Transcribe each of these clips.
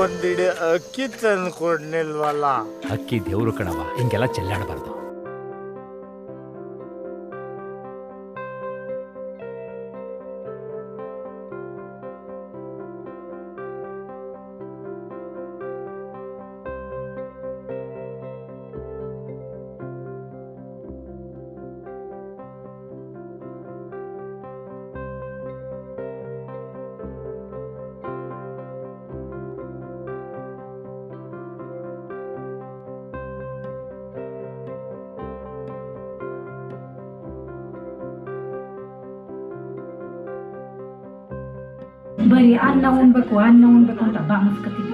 ಒಂದಿಡೆ ಅಕ್ಕಿ ತಂದು ಕೊಡ್ನಿಲ್ವಲ್ಲ ಅಕ್ಕಿ ದೇವ್ರು ಕಣವ ಹಿಂಗೆಲ್ಲ ಚೆಲ್ಲಾಡಬಾರ್ದು. ಬರೀ ಅನ್ನ ಉಣ್ಬೇಕು ಅನ್ನ ಉಣ್ಬೇಕು ಅಂತ ಬಾಮಸ್ಕತೀವಿ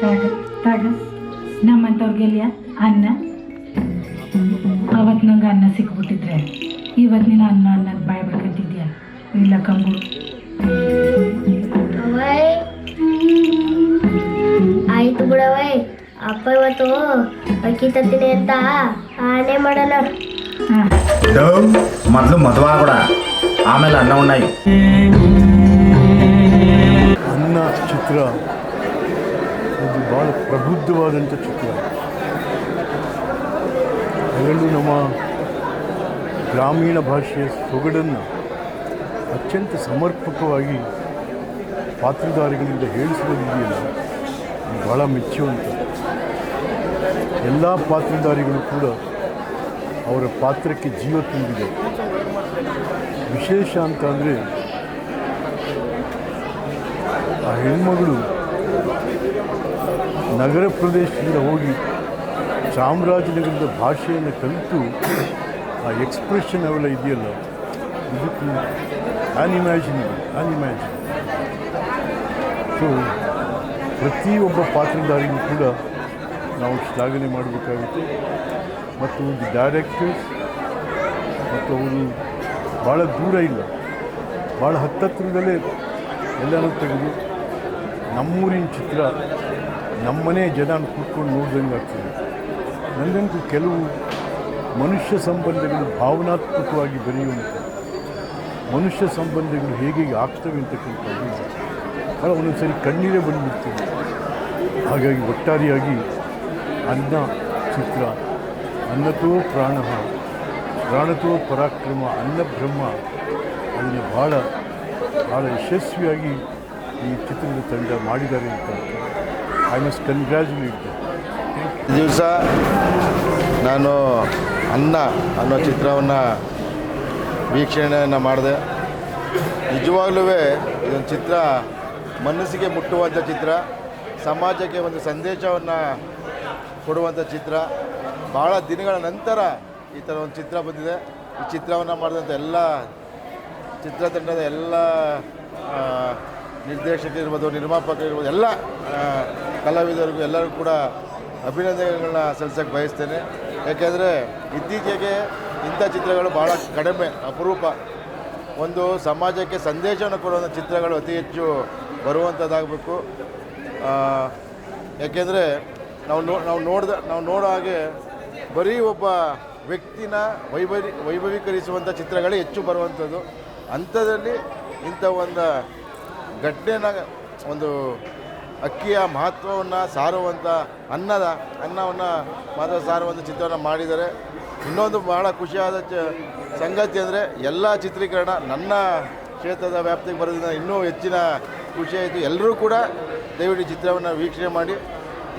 ತಾಗ ತಾಗ ನಮ್ಮಂಥವ್ರಿಗೆಲ್ಲ ಅನ್ನ? ಅವತ್ತು ನಂಗೆ ಅನ್ನ ಸಿಕ್ಬಿಟ್ಟಿದ್ರೆ ಇವತ್ತು ನೀನು ಅನ್ನ ಅನ್ನ ಬಾಯ್ ಬೇಕಂತಿದ್ಯಾ ಇಲ್ಲ ಕಂಬು. ಆಯ್ತು ಬಿಡವಯ್ ಅಪ್ಪ ಇವತ್ತು ಅಕ್ಕಿ ತತ್ತೀನಿ ಅಂತ ಆನೆ ಮಾಡೋಣ. ಹಾಂ. ಮೊದಲು ಮದುವೆ ಆಮೇಲೆ ಅನ್ನ ಉಣ್ಣಾಯಿ. ಅನ್ನ ಚಿತ್ರ. ಒಂದು ಭಾಳ ಪ್ರಬುದ್ಧವಾದಂಥ ಚಿತ್ರ. ಅದರಲ್ಲೂ ನಮ್ಮ ಗ್ರಾಮೀಣ ಭಾಷೆಯ ಸೊಗಡನ್ನು ಅತ್ಯಂತ ಸಮರ್ಪಕವಾಗಿ ಪಾತ್ರಧಾರಿಗಳಿಂದ ಹೇಳಿಸುವುದಿದೆಯಲ್ಲ ಭಾಳ ಮೆಚ್ಚುವಂಥ ಎಲ್ಲ ಪಾತ್ರಧಾರಿಗಳು ಕೂಡ ಅವರ ಪಾತ್ರಕ್ಕೆ ಜೀವ ತುಂಬಿದೆ. ವಿಶೇಷ ಅಂತ ಅಂದರೆ ಆ ಹೆಣ್ಮಗಳು ನಗರ ಪ್ರದೇಶದಿಂದ ಹೋಗಿ ಚಾಮರಾಜನಗರದ ಭಾಷೆಯನ್ನು ಕಲಿತು ಆ ಎಕ್ಸ್ಪ್ರೆಷನ್ ಅವೆಲ್ಲ ಇದೆಯಲ್ಲ, ಇದಕ್ಕೆ ಅನ್ಇಮ್ಯಾಜಿನಬಲ್ ಅನ್ಇಮ್ಯಾಜಿನ್ ಸೊ ಪ್ರತಿಯೊಬ್ಬ ಪಾತ್ರಧಾರಿಗೂ ಕೂಡ ನಾವು ಶ್ಲಾಘನೆ ಮಾಡಬೇಕಾಗುತ್ತೆ. ಮತ್ತು ಒಂದು ಡೈರೆಕ್ಟರ್ಸ್ ಮತ್ತು ಅವರು ಭಾಳ ದೂರ ಇಲ್ಲ. ಭಾಳ ಹತ್ತತ್ರದಲ್ಲೇ ಎಲ್ಲನೂ ತೆಗೆದು ನಮ್ಮೂರಿನ ಚಿತ್ರ ನಮ್ಮನೆ ಜನ ಕೂತ್ಕೊಂಡು ನೋಡ್ದಂಗೆ ಆಗ್ತದೆ. ನನಗಂತೂ ಕೆಲವು ಮನುಷ್ಯ ಸಂಬಂಧಗಳು ಭಾವನಾತ್ಮಕವಾಗಿ ಬೆರೆಯುವಂಥ ಮನುಷ್ಯ ಸಂಬಂಧಗಳು ಹೇಗೆ ಆಗ್ತವೆ ಅಂತಕ್ಕಂಥದ್ದು ಭಾಳ ಒಂದೊಂದು ಸರಿ ಕಣ್ಣೀರೇ ಬಂದುಬಿಡ್ತದೆ ಹಾಗಾಗಿ ಒಟ್ಟಾರೆಯಾಗಿ ಅನ್ನ ಚಿತ್ರ, ಅನ್ನತೋ ಪ್ರಾಣ, ಪ್ರಾಣತೋ ಪರಾಕ್ರಮ ಅನ್ನ ಬ್ರಹ್ಮ ಅದನ್ನು ಭಾಳ ಭಾಳ ಯಶಸ್ವಿಯಾಗಿ ಈ ಚಿತ್ರದ ತಂಡ ಮಾಡಿದ್ದಾರೆ ಅಂತ ಐ ಮಸ್ಟ್ ಕಂಗ್ರ್ಯಾಚುಲೇಟ್ ದಿವಸ ನಾನು ಅನ್ನ, ಅನ್ನೋ ಚಿತ್ರವನ್ನು ವೀಕ್ಷಣೆಯನ್ನು ಮಾಡಿದೆ. ನಿಜವಾಗ್ಲೂ ಇದೊಂದು ಚಿತ್ರ ಮನಸ್ಸಿಗೆ ಮುಟ್ಟುವಂಥ ಚಿತ್ರ, ಸಮಾಜಕ್ಕೆ ಒಂದು ಸಂದೇಶವನ್ನು ಕೊಡುವಂಥ ಚಿತ್ರ. ಭಾಳ ದಿನಗಳ ನಂತರ ಈ ಥರ ಒಂದು ಚಿತ್ರ ಬಂದಿದೆ. ಈ ಚಿತ್ರವನ್ನು ಮಾಡಿದಂಥ ಎಲ್ಲ ಚಿತ್ರತಂಡದ ಎಲ್ಲ ಆ, ನಿರ್ಮಾಪಕ ಇರ್ಬೋದು ಎಲ್ಲ ಕಲಾವಿದರಿಗೂ ಎಲ್ಲರಿಗೂ ಕೂಡ ಅಭಿನಂದನೆಗಳನ್ನ ಸಲ್ಲಿಸೋಕ್ಕೆ ಬಯಸ್ತೇನೆ. ಯಾಕೆಂದರೆ ಇತ್ತೀಚೆಗೆ ಇಂಥ ಚಿತ್ರಗಳು ಭಾಳ ಕಡಿಮೆ ಅಪರೂಪ. ಒಂದು ಸಮಾಜಕ್ಕೆ ಸಂದೇಶವನ್ನು ಕೊಡುವಂಥ ಚಿತ್ರಗಳು ಅತಿ ಹೆಚ್ಚು ಬರುವಂಥದ್ದಾಗಬೇಕು. ಯಾಕೆಂದರೆ ನಾವು ನೋ ನಾವು ನೋಡಿದ ನಾವು ನೋಡೋ ಹಾಗೆ ಬರೀ ಒಬ್ಬ ವ್ಯಕ್ತಿನ ವೈಭವಿ ವೈಭವೀಕರಿಸುವಂಥ ಚಿತ್ರಗಳೇ ಹೆಚ್ಚು ಬರುವಂಥದ್ದು. ಅಂಥದ್ರಲ್ಲಿ ಇಂಥ ಒಂದು ಘಟನೆನ ಒಂದು ಅಕ್ಕಿಯ ಮಹತ್ವವನ್ನು ಸಾರುವಂಥ ಅನ್ನದ, ಅನ್ನವನ್ನು ಮಾತ್ರ ಸಾರುವಂಥ ಚಿತ್ರವನ್ನು ಮಾಡಿದ್ದಾರೆ. ಇನ್ನೊಂದು ಬಹಳ ಖುಷಿಯಾದ ಚ, ಸಂಗತಿ ಅಂದರೆ ಎಲ್ಲ ಚಿತ್ರೀಕರಣ ನನ್ನ ಕ್ಷೇತ್ರದ ವ್ಯಾಪ್ತಿಗೆ ಬರೋದ್ರಿಂದ ಇನ್ನೂ ಹೆಚ್ಚಿನ ಖುಷಿಯಾಯಿತು ಎಲ್ಲರೂ ಕೂಡ ದಯವಿಟ್ಟು ಚಿತ್ರವನ್ನು ವೀಕ್ಷಣೆ ಮಾಡಿ,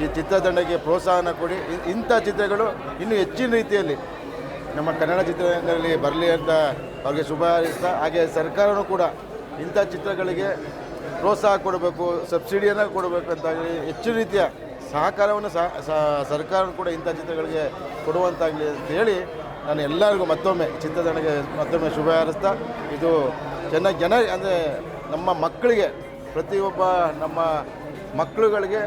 ಈ ಚಿತ್ರತಂಡಕ್ಕೆ ಪ್ರೋತ್ಸಾಹನ ಕೊಡಿ. ಇಂಥ ಚಿತ್ರಗಳು ಇನ್ನೂ ಹೆಚ್ಚಿನ ರೀತಿಯಲ್ಲಿ ನಮ್ಮ ಕನ್ನಡ ಚಿತ್ರರಂಗದಲ್ಲಿ ಬರಲಿ ಅಂತ ಅವ್ರಿಗೆ ಶುಭ ಹಾರೈಸ್ತಾ, ಹಾಗೆ ಸರ್ಕಾರವೂ ಕೂಡ ಇಂಥ ಚಿತ್ರಗಳಿಗೆ ಪ್ರೋತ್ಸಾಹ ಕೊಡಬೇಕು, ಸಬ್ಸಿಡಿಯನ್ನು ಕೊಡಬೇಕು ಅಂತಾಗಲಿ ಹೆಚ್ಚು ರೀತಿಯ ಸಹಕಾರವನ್ನು ಸರ್ಕಾರ ಕೂಡ ಇಂಥ ಚಿತ್ರಗಳಿಗೆ ಕೊಡುವಂತಾಗಲಿ ಅಂತ ಹೇಳಿ ನಾನು ಎಲ್ಲರಿಗೂ ಮತ್ತೊಮ್ಮೆ ಚಿತ್ರತಂಡಕ್ಕೆ ಮತ್ತೊಮ್ಮೆ ಶುಭ ಹಾರೈಸ್ತಾ, ಇದು ಚೆನ್ನಾಗಿ ಜನ ಅಂದರೆ ನಮ್ಮ ಮಕ್ಕಳಿಗೆ, ಪ್ರತಿಯೊಬ್ಬ ನಮ್ಮ ಮಕ್ಕಳುಗಳಿಗೆ,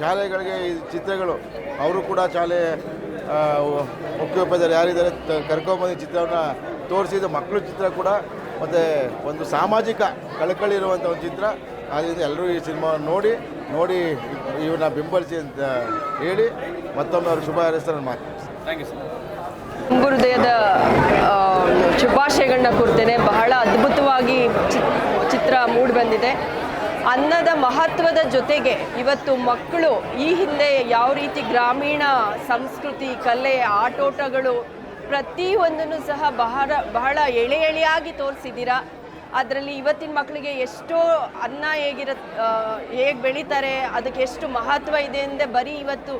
ಶಾಲೆಗಳಿಗೆ ಈ ಚಿತ್ರಗಳು, ಅವರು ಕೂಡ ಶಾಲೆ ಮುಖ್ಯೋಪಾಧ್ಯಾಯರು ಯಾರಿದ್ದಾರೆ ಕರ್ಕೊಂಬಂದು ಚಿತ್ರವನ್ನು ತೋರಿಸಿದ ಮಕ್ಕಳು ಚಿತ್ರ ಕೂಡ ಮತ್ತು ಒಂದು ಸಾಮಾಜಿಕ ಕಳಕಳಿ ಇರುವಂಥ ಒಂದು ಚಿತ್ರ. ಆದ್ದರಿಂದ ಎಲ್ಲರೂ ಈ ಸಿನಿಮಾವನ್ನು ನೋಡಿ ನೋಡಿ ಇವನ್ನ ಬೆಂಬಲಿಸಿ ಅಂತ ಹೇಳಿ ಮತ್ತೊಮ್ಮೆ ಅವ್ರಿಗೆ ಶುಭ ಹಾರೈಸ್ತಾರೆ ನಾನು ಮಾತು ಸರ್ ಹೃದಯದ ಶುಭಾಶಯಗಳನ್ನ ಕೊಡ್ತೇನೆ. ಬಹಳ ಅದ್ಭುತವಾಗಿ ಚಿತ್ರ ಮೂಡಿ ಬಂದಿದೆ ಅನ್ನದ ಮಹತ್ವದ ಜೊತೆಗೆ ಇವತ್ತು ಮಕ್ಕಳು ಈ ಹಿಂದೆ ಯಾವ ರೀತಿ ಗ್ರಾಮೀಣ ಸಂಸ್ಕೃತಿ ಕಲೆ ಆಟೋಟಗಳು ಪ್ರತಿಯೊಂದನ್ನು ಸಹ ಬಹಳ ಬಹಳ ಎಳೆ ಎಳೆಯಾಗಿ ತೋರಿಸಿದ್ದೀರಾ? ಅದರಲ್ಲಿ ಇವತ್ತಿನ ಮಕ್ಕಳಿಗೆ ಎಷ್ಟೋ ಅನ್ನ ಹೇಗಿರ ಹೇಗೆ ಬೆಳೀತಾರೆ, ಅದಕ್ಕೆ ಎಷ್ಟು ಮಹತ್ವ ಇದೆ ಅಂದರೆ ಬರೀ ಇವತ್ತು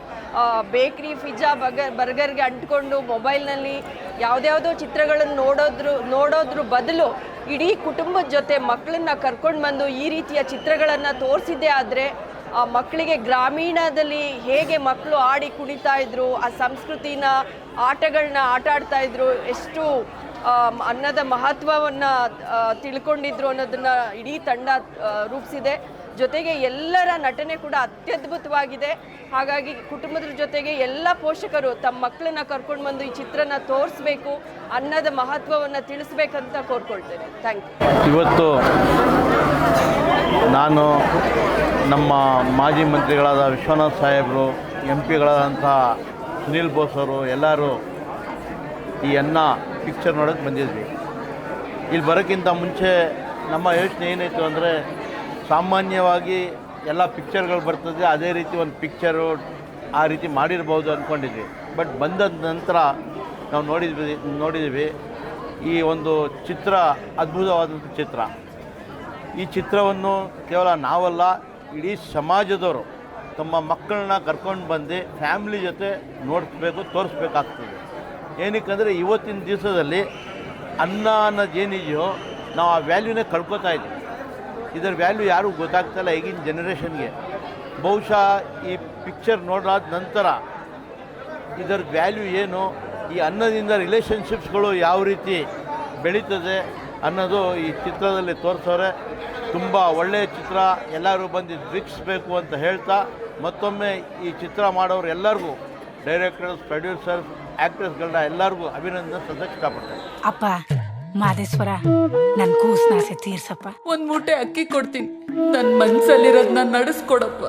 ಬೇಕ್ರಿ ಫಿಜ್ಜಾ ಬರ್ಗರ್ ಬರ್ಗರ್ಗೆ ಅಂಟ್ಕೊಂಡು ಮೊಬೈಲ್ನಲ್ಲಿ ಯಾವುದ್ಯಾವುದೋ ಚಿತ್ರಗಳನ್ನು ನೋಡೋದ್ರ ನೋಡೋದ್ರ ಬದಲು ಇಡೀ ಕುಟುಂಬದ ಜೊತೆ ಮಕ್ಕಳನ್ನ ಕರ್ಕೊಂಡು ಬಂದು ಈ ರೀತಿಯ ಚಿತ್ರಗಳನ್ನು ತೋರಿಸಿದ್ದೇ ಆದರೆ, ಆ ಮಕ್ಕಳಿಗೆ ಗ್ರಾಮೀಣದಲ್ಲಿ ಹೇಗೆ ಮಕ್ಕಳು ಆಡಿ ಕುಣಿತಾ ಇದ್ರು, ಆ ಸಂಸ್ಕೃತಿನ ಆಟಗಳನ್ನ ಆಟ ಆಡ್ತಾ ಇದ್ರು, ಎಷ್ಟು ಅನ್ನದ ಮಹತ್ವವನ್ನು ತಿಳ್ಕೊಂಡಿದ್ರು ಅನ್ನೋದನ್ನ ಇಡೀ ತಂಡ ರೂಪಿಸಿದೆ. ಜೊತೆಗೆ ಎಲ್ಲರ ನಟನೆ ಕೂಡ ಅತ್ಯದ್ಭುತವಾಗಿದೆ. ಹಾಗಾಗಿ ಕುಟುಂಬದ ಜೊತೆಗೆ ಎಲ್ಲ ಪೋಷಕರು ತಮ್ಮ ಮಕ್ಕಳನ್ನ ಕರ್ಕೊಂಡು ಬಂದು ಈ ಚಿತ್ರನ ತೋರಿಸ್ಬೇಕು, ಅನ್ನದ ಮಹತ್ವವನ್ನು ತಿಳಿಸ್ಬೇಕಂತ ಕೋರ್ಕೊಳ್ತೇನೆ. ಥ್ಯಾಂಕ್ ಯು ಇವತ್ತು ನಾನು ನಮ್ಮ ಮಾಜಿ ಮಂತ್ರಿಗಳಾದ ವಿಶ್ವನಾಥ್ ಸಾಹೇಬರು, ಎಂ ಪಿಗಳಾದಂಥ ಸುನೀಲ್ ಬೋಸ್ ಅವರು ಎಲ್ಲರೂ ಈ ಅನ್ನ ಪಿಕ್ಚರ್ ನೋಡೋಕ್ಕೆ ಬಂದಿದ್ವಿ. ಇಲ್ಲಿ ಬರೋಕ್ಕಿಂತ ಮುಂಚೆ ನಮ್ಮ ಯೋಚನೆ ಏನಾಯಿತು ಅಂದರೆ ಸಾಮಾನ್ಯವಾಗಿ ಎಲ್ಲ ಪಿಕ್ಚರ್ಗಳು ಬರ್ತದೆ, ಅದೇ ರೀತಿ ಒಂದು ಪಿಕ್ಚರು ಆ ರೀತಿ ಮಾಡಿರ್ಬೋದು ಅಂದ್ಕೊಂಡಿದ್ವಿ ಬಟ್ ಬಂದ ನಂತರ ನಾವು ನೋಡಿದ್ವಿ ನೋಡಿದ್ವಿ ಈ ಒಂದು ಚಿತ್ರ ಅದ್ಭುತವಾದಂಥ ಚಿತ್ರ. ಈ ಚಿತ್ರವನ್ನು ಕೇವಲ ನಾವಲ್ಲ, ಇಡೀ ಸಮಾಜದವರು ತಮ್ಮ ಮಕ್ಕಳನ್ನ ಕರ್ಕೊಂಡು ಬಂದು ಫ್ಯಾಮ್ಲಿ ಜೊತೆ ನೋಡಿಸ್ಬೇಕು, ತೋರಿಸ್ಬೇಕಾಗ್ತದೆ. ಏನಕ್ಕಂದರೆ ಇವತ್ತಿನ ದಿವಸದಲ್ಲಿ ಅನ್ನ ಅನ್ನೋದು ಏನಿದೆಯೋ ನಾವು ಆ ವ್ಯಾಲ್ಯೂನೇ ಕಳ್ಕೊತಾ ಇದ್ದೀವಿ. ಇದರ ವ್ಯಾಲ್ಯೂ ಯಾರೂ ಗೊತ್ತಾಗ್ತಾಯಿಲ್ಲ ಈಗಿನ ಜನರೇಷನ್ಗೆ ಬಹುಶಃ ಈ ಪಿಕ್ಚರ್ ನೋಡಾದ ನಂತರ ಇದರ ವ್ಯಾಲ್ಯೂ ಏನು, ಈ ಅನ್ನದಿಂದ ರಿಲೇಷನ್ಶಿಪ್ಸ್ಗಳು ಯಾವ ರೀತಿ ಬೆಳೀತದೆ ಅನ್ನೋದು ಈ ಚಿತ್ರದಲ್ಲಿ ತೋರಿಸೋರೆ. ತುಂಬ ಒಳ್ಳೆಯ ಚಿತ್ರ, ಎಲ್ಲರೂ ಬಂದು ವೀಕ್ಷಿಸಬೇಕು ಅಂತ ಹೇಳ್ತಾ ಮತ್ತೊಮ್ಮೆ ಈ ಚಿತ್ರ ಮಾಡೋರು ಎಲ್ಲರಿಗೂ ಡೈರೆಕ್ಟರ್ಸ್ ಪ್ರೊಡ್ಯೂಸರ್ಸ್ ಆ್ಯಕ್ಟ್ರೆಸ್ಗಳನ್ನ ಎಲ್ಲರಿಗೂ ಅಭಿನಂದನೆ ಸದಕ್ಕೆ ಇಷ್ಟಪಡ್ತಾರೆ ಅಪ್ಪ ಮಾದೇಶ್ವರ ನನ್ನ ಕೂಸ್ನಾಸೆ ತೀರ್ಸಪ್ಪ. ಒಂದ್ ಮೂಟೆ ಅಕ್ಕಿ ಕೊಡ್ತೀನಿ. ನನ್ ಮನ್ಸಲ್ಲಿರೋದ್ನ ನಡೆಸ್ಕೊಡಪ್ಪ.